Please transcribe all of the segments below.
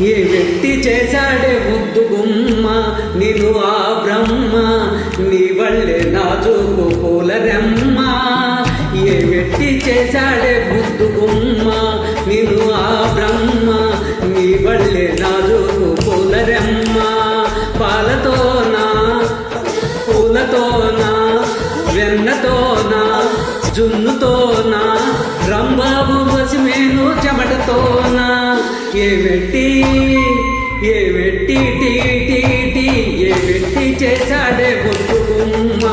ఏ వ్యక్తి చేశాడే ముద్దు గుమ్మ నేను ఆ బ్రహ్మ నీ వల్లే నాజుకు పూలరమ్మ ఏ వ్యక్తి చేశాడే ముద్దు గుమ్మ నీను ఆ బ్రహ్మ నీ వల్లే నాజుకు పూల పాలతోనా పూలతోనా వెన్నతోనా జున్నుతోనా రంబాబు వసిమేను చెమటతోనా. ఏమిటి ఏమిటి ఏ వెట్టి టీ టీ టీ ఏ చేశాడే బొట్టుకుమ్మ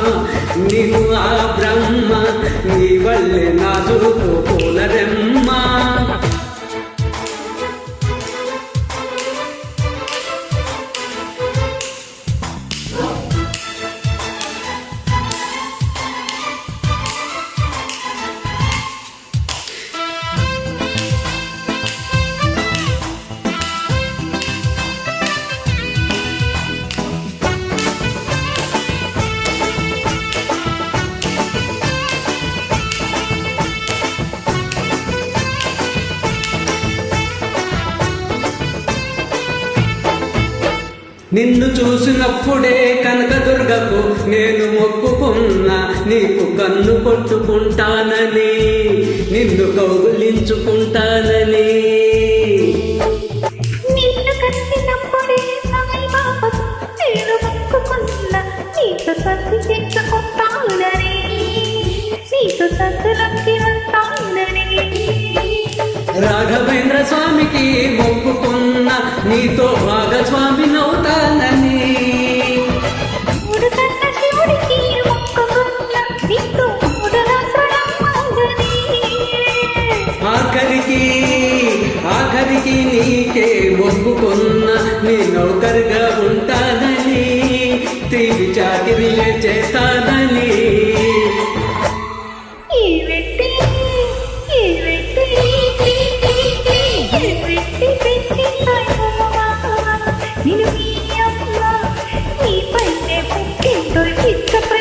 నీవు ఆ బ్రహ్మ నీ వల్లే నా చూపు నిన్ను చూసినప్పుడే కనకదుర్గకు నేను మొక్కుకున్నా నీకు కన్ను కొట్టుకుంటానని నిన్ను కౌగులించుకుంటానని. నీతో సత్తులకి వస్తాను రాఘవేంద్ర స్వామికి మొక్కుకున్న నీతో భాగస్వామి రాసుడమ్మందని ఆఖరికి ఆఖరికి నీకే మొక్కుకున్న నీ నౌకరుగా ఉంటానని. తిరిగి Các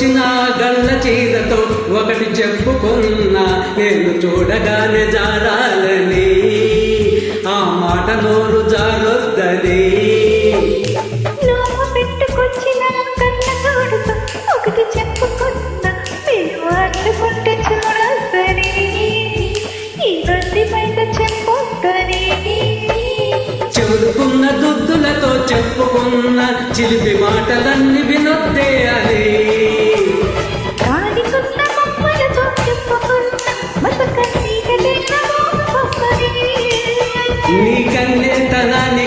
కట్టుకొచ్చిన గల్ల చీరతో ఒకటి చెప్పుకున్నా నేను చూడగానే జారాలని. ఆ మాట నోరు జారొద్దని. చెవులుకున్న దుద్దులతో చెప్పుకున్న చిలిపి మాటలన్నీ వినొద్దే అని.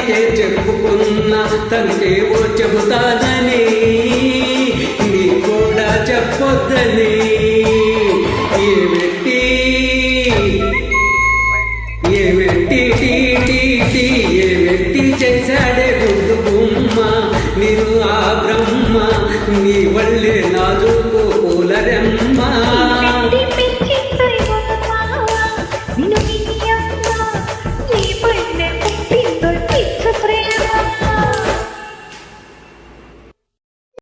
తనకే చెప్పుకున్న తనకేవో చెబుతానని నీ కూడా చెప్పొద్దని. ఏమిటి ఏమిటి టీ ఏమిటి చేశాడే గుండు బొమ్మ నీరు ఆ బ్రహ్మ నీ వల్లే